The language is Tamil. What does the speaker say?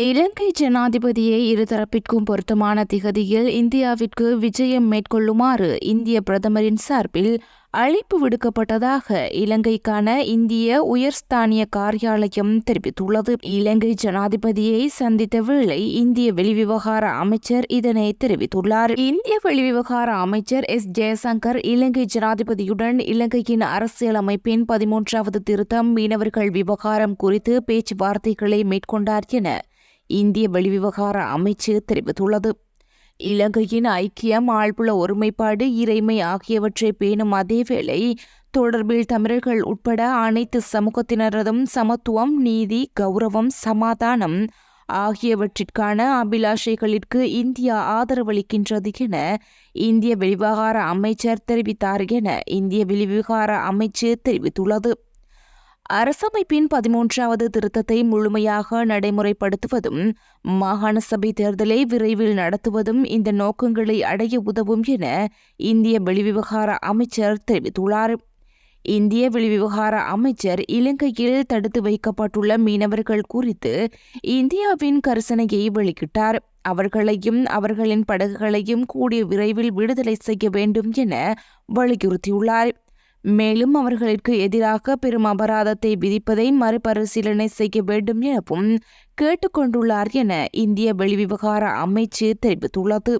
இலங்கை ஜனாதிபதியை இருதரப்பிற்கும் பொருத்தமான திகதியில் இந்தியாவிற்கு விஜயம் மேற்கொள்ளுமாறு இந்திய பிரதமரின் சார்பில் அழைப்பு விடுக்கப்பட்டதாக இலங்கைக்கான இந்திய உயர்ஸ்தானிய காரியாலயம் தெரிவித்துள்ளது. இலங்கை ஜனாதிபதியை சந்தித்த வேளை இந்திய வெளிவிவகார அமைச்சர் இதனை தெரிவித்துள்ளார். இந்திய வெளிவிவகார அமைச்சர் எஸ். ஜெயசங்கர் இலங்கை ஜனாதிபதியுடன் இலங்கையின் அரசியலமைப்பின் பதிமூன்றாவது திருத்தம் மீனவர்கள் விவகாரம் குறித்து பேச்சுவார்த்தைகளை மேற்கொண்டார் என இந்திய வெளிவிவகார அமைச்சு தெரிவித்துள்ளது. இலங்கையின் ஐக்கியம் ஆழ்புல ஒருமைப்பாடு இறைமை ஆகியவற்றை பேணும் அதேவேளை தொடர்பில் தமிழர்கள் உட்பட அனைத்து சமூகத்தினரதும் சமத்துவம் நீதி கௌரவம் சமாதானம் ஆகியவற்றிற்கான அபிலாஷைகளிற்கு இந்தியா ஆதரவளிக்கின்றது என இந்திய வெளிவிவகார அமைச்சர் தெரிவித்தார் என இந்திய வெளிவிவகார அமைச்சு தெரிவித்துள்ளது. அரசமைப்பின் பதிமூன்றாவது திருத்தத்தை முழுமையாக நடைமுறைப்படுத்துவதும் மாகாண சபை தேர்தலை விரைவில் நடத்துவதும் இந்த நோக்கங்களை அடைய உதவும் என இந்திய வெளிவிவகார அமைச்சர் தெரிவித்துள்ளார். இந்திய வெளிவிவகார அமைச்சர் இலங்கையில் தடுத்து வைக்கப்பட்டுள்ள மீனவர்கள் குறித்து இந்தியாவின் கரிசனையை வெளியிட்டார். அவர்களையும் அவர்களின் படகுகளையும் கூடிய விரைவில் விடுதலை செய்ய வேண்டும் என வலியுறுத்தியுள்ளார். மேலும் அவர்களுக்கு எதிராக பெரும் அபராதத்தை விதிப்பதை மறுபரிசீலனை செய்ய வேண்டும் எனவும் கேட்டுக்கொண்டுள்ளார் என இந்திய வெளிவிவகார அமைச்சு தெரிவித்துள்ளது.